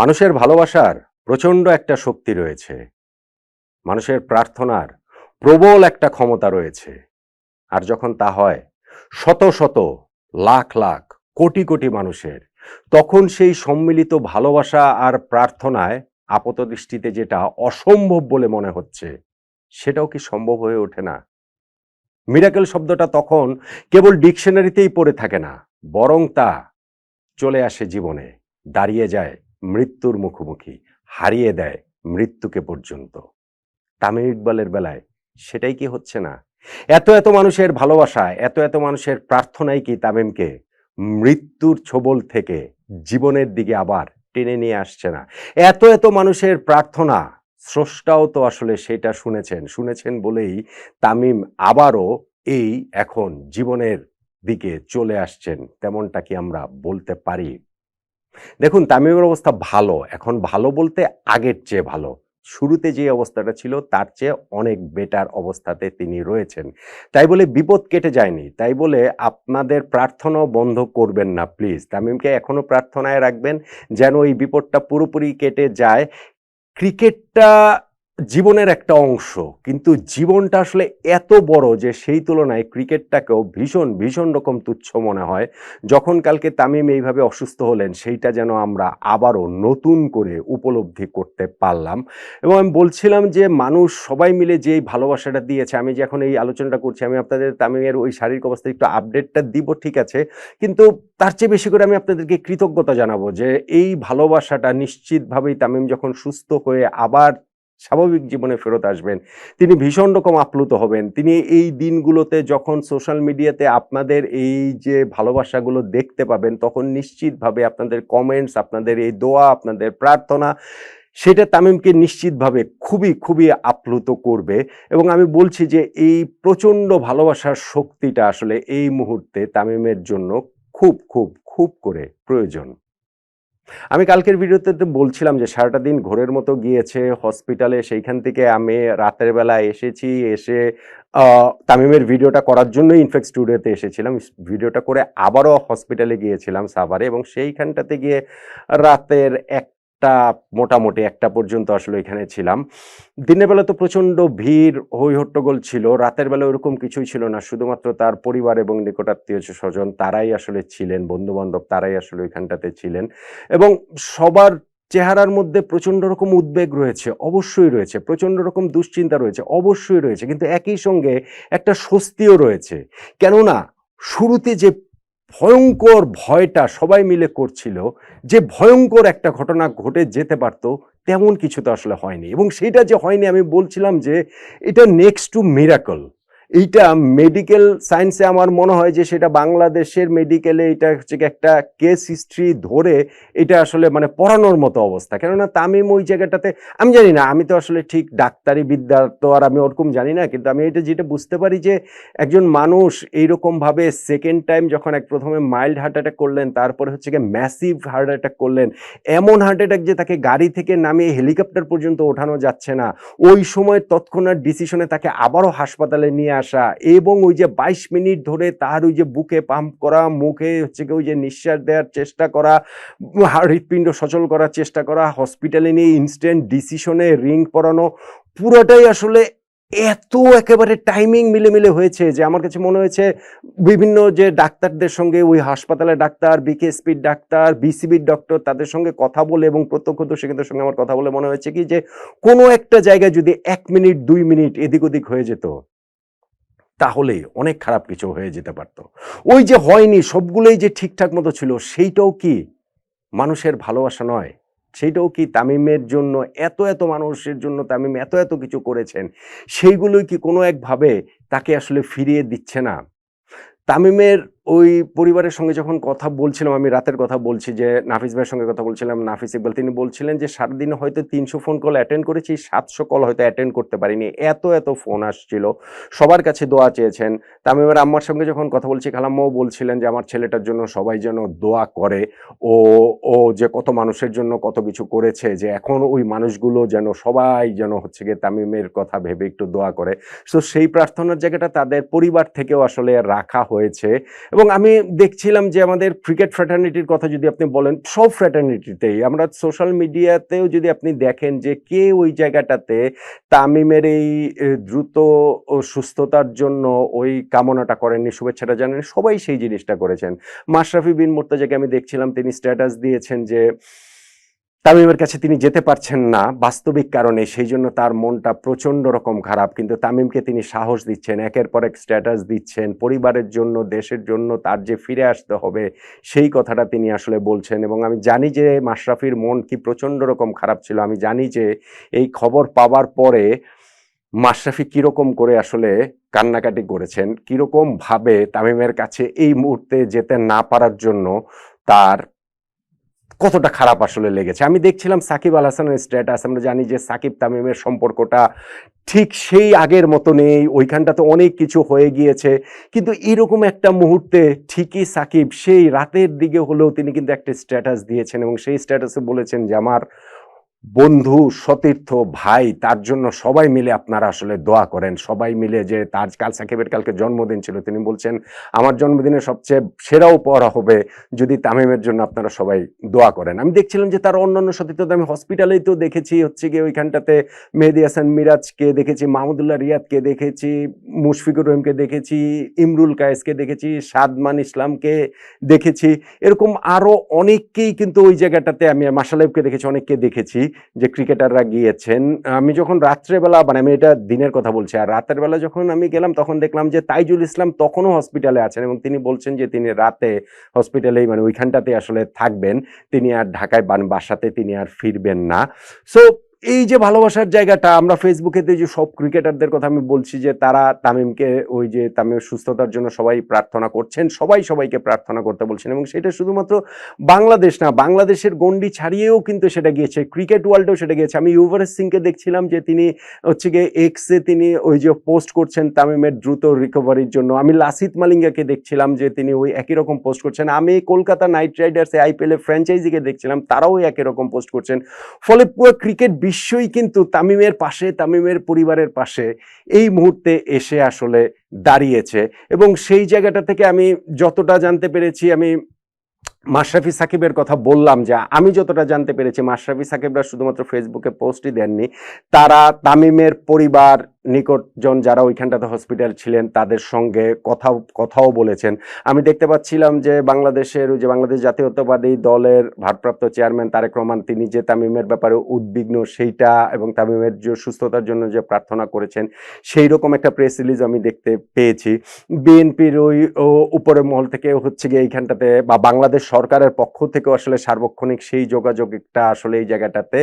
মানুষের ভালোবাসার প্রচণ্ড একটা শক্তি রয়েছে। মানুষের প্রার্থনার প্রবল একটা ক্ষমতা রয়েছে। আর যখন তা হয়, শত শত, লাখ লাখ, কোটি কোটি মানুষের, তখন সেই সম্মিলিত ভালোবাসা আর প্রার্থনায় আপাত দৃষ্টিতে যেটা অসম্ভব বলে মনে হচ্ছে, সেটাও কি সম্ভব হয়ে ওঠে না? মিরাকেল শব্দটা তখন কেবল ডিকশনারিতেই পড়ে থাকে না, বরং তা চলে আসে জীবনে, দাঁড়িয়ে যায় মৃত্যুর মুখোমুখি হারিয়ে দেয় মৃত্যুকে পর্যন্ত। তামিম ইকবালের বেলায় সেটাই কি হচ্ছে না? এত এত মানুষের ভালোবাসা, এত এত মানুষের প্রার্থনাই কি তামিমকে মৃত্যুর ছোবল থেকে জীবনের দিকে আবার টেনে নিয়ে আসছে না? এত এত মানুষের প্রার্থনা, স্রষ্টাও তো আসলে সেটা শুনেছেন শুনেছেন বলেই তামিম আবারও এই এখন জীবনের দিকে চলে আসছেন, তেমনটা কি আমরা বলতে পারি? দেখুন, তামিমের অবস্থা ভালো। এখন ভালো বলতে আগের চেয়ে ভালো। শুরুতে যে অবস্থাটা ছিল, তার চেয়ে অনেক বেটার অবস্থাতে তিনি রয়েছেন। তাই বলে বিপদ কেটে যায়নি। তাই বলে আপনাদের প্রার্থনাও বন্ধ করবেন না প্লিজ তামিমকে এখনও প্রার্থনায় রাখবেন যেন এই বিপদটা পুরোপুরি কেটে যায়। ক্রিকেটটা জীবনের একটা অংশ, কিন্তু জীবনটা আসলে এত বড় যে সেই তুলনায় ক্রিকেটটাকেও ভীষণ ভীষণ রকম তুচ্ছ মনে হয়। যখন কালকে তামিম এইভাবে অসুস্থ হলেন, সেইটা যেন আমরা আবারও নতুন করে উপলব্ধি করতে পারলাম। এবং আমি বলছিলাম যে মানুষ সবাই মিলে যে এই ভালোবাসাটা দিয়েছে, আমি যে এখন এই আলোচনাটা করছি, আমি আপনাদের তামিমের ওই শারীরিক অবস্থা একটু আপডেটটা দিব, ঠিক আছে? কিন্তু তার চেয়ে বেশি করে আমি আপনাদেরকে কৃতজ্ঞতা জানাব যে এই ভালোবাসাটা নিশ্চিতভাবেই তামিম যখন সুস্থ হয়ে আবার স্বাভাবিক জীবনে ফেরত আসবেন। তিনি ভীষণ রকম আপ্লুত হবেন। তিনি এই দিনগুলোতে যখন সোশ্যাল মিডিয়াতে আপনাদের এই যে ভালোবাসাগুলো দেখতে পাবেন, তখন নিশ্চিতভাবে আপনাদের কমেন্টস আপনাদের এই দোয়া, আপনাদের প্রার্থনা, সেটা তামিমকে নিশ্চিতভাবে খুবই খুবই আপ্লুত করবে। এবং আমি বলছি যে এই প্রচণ্ড ভালোবাসার শক্তিটা আসলে এই মুহূর্তে তামিমের জন্য খুব খুব খুব করে প্রয়োজন। আমি কালকের ভিডিওতে বলছিলাম যে সারাটা দিন ঘোরের মতো গিয়েছে হসপিটালে সেইখান থেকে আমি রাতের বেলা এসেছি, এসে তামিমের ভিডিওটা করার জন্য ইনফেক্ট স্টুডিওতে এসেছিলাম। ভিডিওটা করে আবারও হসপিটালে গিয়েছিলাম সাভারে এবং সেইখানটাতে গিয়ে রাতের একটা মোটামুটি একটা পর্যন্ত আসলে এখানে ছিলাম। দিনের বেলা তো প্রচণ্ড ভিড় হই হট্টগোল ছিল, রাতের বেলা ওরকম কিছুই ছিল না। শুধুমাত্র তার পরিবার এবং নিকটাত্মীয় স্বজন তারাই আসলে ছিলেন বন্ধু বান্ধব তারাই আসলে ওইখানটাতে ছিলেন। এবং সবার চেহারার মধ্যে প্রচণ্ড রকম উদ্বেগ রয়েছে, অবশ্যই রয়েছে। প্রচণ্ড রকম দুশ্চিন্তা রয়েছে, অবশ্যই রয়েছে। কিন্তু একই সঙ্গে একটা স্বস্তিও রয়েছে। কেননা, শুরুতে যে ভয়ঙ্কর ভয়টা সবাই মিলে করছিল যে ভয়ঙ্কর একটা ঘটনা ঘটে যেতে পারত, তেমন কিছু তো আসলে হয়নি। এবং সেটা যে হয়নি, আমি বলছিলাম যে এটা নেক্সট টু মিরাকল এইটা মেডিকেল সায়েন্সে আমার মনে হয় যে সেটা বাংলাদেশের মেডিকেলে এটা হচ্ছে একটা কেস হিস্ট্রি ধরে এটা আসলে মানে পড়ানোর মতো অবস্থা। কেননা তামিম ওই জায়গাটাতে, আমি জানি না, আমি তো আসলে ঠিক ডাক্তারি বিদ্যা তো আর আমি ওরকম জানি না, কিন্তু আমি এটা যেটা বুঝতে পারি যে একজন মানুষ এইরকমভাবে সেকেন্ড টাইম যখন এক প্রথমে মাইল্ড হার্ট অ্যাটাক করলেন, তারপরে হচ্ছে গিয়ে ম্যাসিভ হার্ট অ্যাটাক করলেন, এমন হার্ট অ্যাটাক যে তাকে গাড়ি থেকে নামিয়ে হেলিকপ্টার পর্যন্ত ওঠানো যাচ্ছে না, ওই সময় তৎক্ষণাৎ ডিসিশনে তাকে আবারও হাসপাতালে নিয়ে আসা এবং ওই যে বাইশ মিনিট ধরে তার ওই যে বুকে পাম্প করা, মুখে হচ্ছে কি ওই যে নিঃশ্বাস দেওয়ার চেষ্টা করা, হৃৎপিণ্ড সচল করার চেষ্টা করা হসপিটালে নিয়ে ইনস্ট্যান্ট ডিসিশনে রিং পরানো, পুরোটাই আসলে এত একেবারে টাইমিং মিলে মিলে হয়েছে যে আমার কাছে মনে হয়েছে বিভিন্ন যে ডাক্তারদের সঙ্গে, ওই হাসপাতালের ডাক্তার বিকেএসপির ডাক্তার বিসিবির ডক্টর তাদের সঙ্গে কথা বলে এবং প্রত্যক্ষদর্শীদের সঙ্গে আমার কথা বলে মনে হয়েছে কি যে কোনো একটা জায়গায় যদি এক মিনিট, দুই মিনিট এদিক ওদিক হয়ে যেত। তাহলে অনেক খারাপ কিছু হয়ে যেতে পারত। ওই যে হয়নি, সবগুলোই যে ঠিকঠাক মতো ছিল, সেইটাও কি মানুষের ভালোবাসা নয়? সেইটাও কি তামিমের জন্য, এত এত মানুষের জন্য তামিম এত এত কিছু করেছেন, সেইগুলোই কি কোনো একভাবে তাকে আসলে ফিরিয়ে দিচ্ছে না? তামিমের ওই পরিবারের সঙ্গে যখন কথা বলছিলাম, আমি রাতের কথা বলছি যে নাফিস ভাইয়ের সঙ্গে কথা বলছিলাম, নাফিস ইকবাল, তিনি বলছিলেন যে সারাদিনে হয়তো তিনশো ফোন কল অ্যাটেন্ড করেছি, সাতশো কল হয়তো অ্যাটেন্ড করতে পারিনি। এত এত ফোন আসছিল। সবার কাছে দোয়া চেয়েছেন। তামিমের আম্মার সঙ্গে যখন কথা বলছি, খালাম্মাও বলছিলেন যে আমার ছেলেটার জন্য সবাই যেন দোয়া করে। ও ও যে কত মানুষের জন্য কত কিছু করেছে, যে এখন ওই মানুষগুলো যেন সবাই যেন হচ্ছে গিয়ে তামিমের কথা ভেবে একটু দোয়া করে। তো সেই প্রার্থনার জায়গাটা তাদের পরিবার থেকেও আসলে রাখা হয়েছে। এবং আমি দেখছিলাম যে আমাদের ক্রিকেট ফ্র্যাটার্নিটির কথা যদি আপনি বলেন, সব ফ্র্যাটার্নিটিতেই আমরা সোশ্যাল মিডিয়াতেও যদি আপনি দেখেন যে কে ওই জায়গাটাতে তামিমের এই দ্রুত সুস্থতার জন্য ওই কামনাটা করেননি, শুভেচ্ছাটা জানেন সবাই সেই জিনিসটা করেছেন। মাশরাফি বিন মোর্তাজাকে আমি দেখছিলাম, তিনি স্ট্যাটাস দিয়েছেন যে তামিমের কাছে তিনি যেতে পারছেন না বাস্তবিক কারণে, সেই জন্য তার মনটা প্রচণ্ড রকম খারাপ। কিন্তু তামিমকে তিনি সাহস দিচ্ছেন, একের পর এক স্ট্যাটাস দিচ্ছেন, পরিবারের জন্য, দেশের জন্য তার যে ফিরে আসতে হবে, সেই কথাটা তিনি আসলে বলছেন। এবং আমি জানি যে মাশরাফির মন কি প্রচণ্ড রকম খারাপ ছিল। আমি জানি যে এই খবর পাওয়ার পরে মাশরাফি কীরকম করে আসলে কান্নাকাটি করেছেন কীরকমভাবে তামিমের কাছে এই মুহূর্তে যেতে না পারার জন্য তার কতটা খারাপ আসলে লেগেছে। আমি দেখছিলাম সাকিব আল হাসানের স্ট্যাটাস আমরা জানি যে সাকিব তামিমের সম্পর্কটা ঠিক সেই আগের মতো নেই ওইখানটা তো অনেক কিছু হয়ে গিয়েছে। কিন্তু এরকম একটা মুহূর্তে ঠিকই সাকিব সেই রাতের দিকে হলেও তিনি কিন্তু একটা স্ট্যাটাস দিয়েছেন এবং সেই স্ট্যাটাসে বলেছেন যে, আমার বন্ধু, সতীর্থ, ভাই, তার জন্য সবাই মিলে আপনারা আসলে দোয়া করেন। সবাই মিলে যে তার কাল সাকিবের কালকে জন্মদিন ছিল, তিনি বলছেন, আমার জন্মদিনে সবচেয়ে সেরা উপহার হবে যদি তামিমের জন্য আপনারা সবাই দোয়া করেন। আমি দেখছিলাম যে তার অন্যান্য সতীর্থ আমি হসপিটালেই তো দেখেছি, হচ্ছে গিয়ে ওইখানটাতে মেহেদি হাসান মিরাজকে দেখেছি, মাহমুদুল্লাহ রিয়াদকে দেখেছি, মুশফিকুর রহিমকে দেখেছি, ইমরুল কায়েসকে দেখেছি, সাদমান ইসলামকে দেখেছি। এরকম আরও অনেককেই কিন্তু ওই জায়গাটাতে আমি মাসালেবকে দেখেছি, অনেককে দেখেছি। যে ক্রিকেটাররা গিয়েছেন, আমি যখন রাত্রেবেলা মানে আমি এটা দিনের কথা বলছি, আর রাতের বেলা যখন আমি গেলাম, তখন দেখলাম যে তাইজুল ইসলাম তখনও হসপিটালে আছেন এবং তিনি বলছেন যে তিনি রাতে হসপিটালেই মানে ওইখানটাতে আসলে থাকবেন। তিনি আর ঢাকায় বান- বাসাতে তিনি আর ফিরবেন না। সো এই যে ভালোবাসার জায়গাটা, আমরা ফেসবুকে যে সব ক্রিকেটারদের কথা আমি বলছি যে তারা তামিমকে ওই যে তামিমের সুস্থতার জন্য সবাই প্রার্থনা করছেন, সবাই সবাইকে প্রার্থনা করতে বলছেন এবং সেটা শুধুমাত্র বাংলাদেশ না, বাংলাদেশের গন্ডি ছাড়িয়েও কিন্তু সেটা গিয়েছে। ক্রিকেট ওয়ার্ল্ডেও সেটা গিয়েছে। আমি ইউভারেজ সিংকে দেখছিলাম যে তিনি হচ্ছে গিয়ে এক্সে তিনি ওই যে পোস্ট করছেন তামিমের দ্রুত রিকভারির জন্য। আমি লাসিত মালিঙ্গাকে দেখছিলাম যে তিনি ওই একই রকম পোস্ট করছেন। আমি কলকাতা নাইট রাইডার্স আইপিএল ফ্র্যাঞ্চাইজিকে দেখছিলাম, তারাও একই রকম পোস্ট করছেন। ফলে পুরো ক্রিকেট বিশ্বই কিন্তু তামিমের পাশে, তামিমের পরিবারের পাশে এই মুহূর্তে এসে আসলে দাঁড়িয়েছে। এবং সেই জায়গাটা থেকে আমি যতটা জানতে পেরেছি, আমি মাশরাফি সাকিবের কথা বললাম যে, আমি যতটা জানতে পেরেছি, মাশরাফি সাকিবরা শুধুমাত্র ফেসবুকে পোস্টই দেননি, তারা তামিমের পরিবার নিকটজন যারা ওইখানটাতে হসপিটাল ছিলেন, তাদের সঙ্গে কথাও কথাও বলেছেন। আমি দেখতে পাচ্ছিলাম যে বাংলাদেশের যে বাংলাদেশ জাতীয়তাবাদী দলের ভারপ্রাপ্ত চেয়ারম্যান তারেক রহমান, তিনি যে তামিমের ব্যাপারে উদ্বিগ্ন, সেইটা এবং তামিমের যে সুস্থতার জন্য যে প্রার্থনা করেছেন সেই রকম একটা প্রেস রিলিজ আমি দেখতে পেয়েছি। বিএনপির ওই উপরের মহল থেকে হচ্ছে গিয়ে এইখানটাতে বা বাংলাদেশ সরকারের পক্ষ থেকেও আসলে সার্বক্ষণিক সেই যোগাযোগ একটা আসলে এই জায়গাটাতে